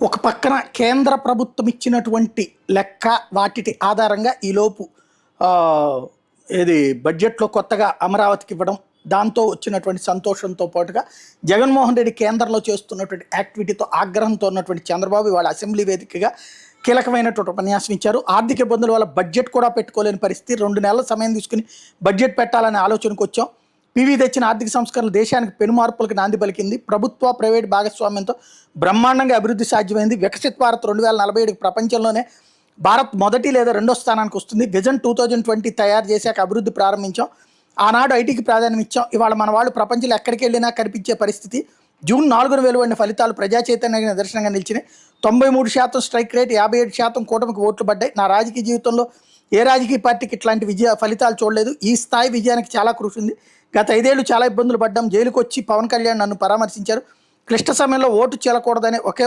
ఒక పక్కన కేంద్ర ప్రభుత్వం ఇచ్చినటువంటి లెక్క వాటి ఆధారంగా ఈలోపు ఇది ఏది బడ్జెట్లో కొత్తగా అమరావతికి ఇవ్వడం దాంతో వచ్చినటువంటి సంతోషంతో పాటుగా జగన్మోహన్ రెడ్డి కేంద్రంలో చేస్తున్నటువంటి యాక్టివిటీతో ఆగ్రహంతో ఉన్నటువంటి చంద్రబాబు ఇవాళ అసెంబ్లీ వేదికగా కీలకమైనటువంటి ఉపన్యాసం ఇచ్చారు. ఆర్థిక ఇబ్బందుల వల్ల బడ్జెట్ కూడా పెట్టుకోలేని పరిస్థితి. రెండు నెలల సమయం తీసుకుని బడ్జెట్ పెట్టాలనే ఆలోచనకు వచ్చాం. పివి తెచ్చిన ఆర్థిక సంస్కరణలు దేశానికి పెను మార్పులకు నాంది పలికింది. ప్రభుత్వ ప్రైవేట్ భాగస్వామ్యంతో బ్రహ్మాండంగా అభివృద్ధి సాధ్యమైంది. వికసిత్ భారత్ రెండు వేల నలభై ఏడుకి ప్రపంచంలోనే భారత్ మొదటి లేదా రెండో స్థానానికి వస్తుంది. విజన్ టూ థౌజండ్ ట్వంటీ తయారు చేశాక అభివృద్ధి ప్రారంభించాం. ఆనాడు ఐటీకి ప్రాధాన్యం ఇచ్చాం ఇవాళ మన వాళ్ళు ప్రపంచంలో ఎక్కడికి వెళ్ళినా కనిపించే పరిస్థితి జూన్ నాలుగున వెలువడిన ఫలితాలు ప్రజా చైతన్యానికి నిదర్శనంగా నిలిచినాయి. తొంభై మూడు శాతం స్ట్రైక్ రేట్ యాభై ఏడు శాతం కూటమికి ఓట్లు పడ్డాయి. నా రాజకీయ జీవితంలో ఏ రాజకీయ పార్టీకి ఇట్లాంటి విజయ ఫలితాలు చూడలేదు. ఈ స్థాయి విజయానికి చాలా కృషి ఉంది. గత ఐదేళ్ళు చాలా ఇబ్బందులు పడ్డాం. జైలుకు వచ్చి పవన్ కళ్యాణ్ నన్ను పరామర్శించారు. క్లిష్ట సమయంలో ఓటు చేలకూడదనే ఒకే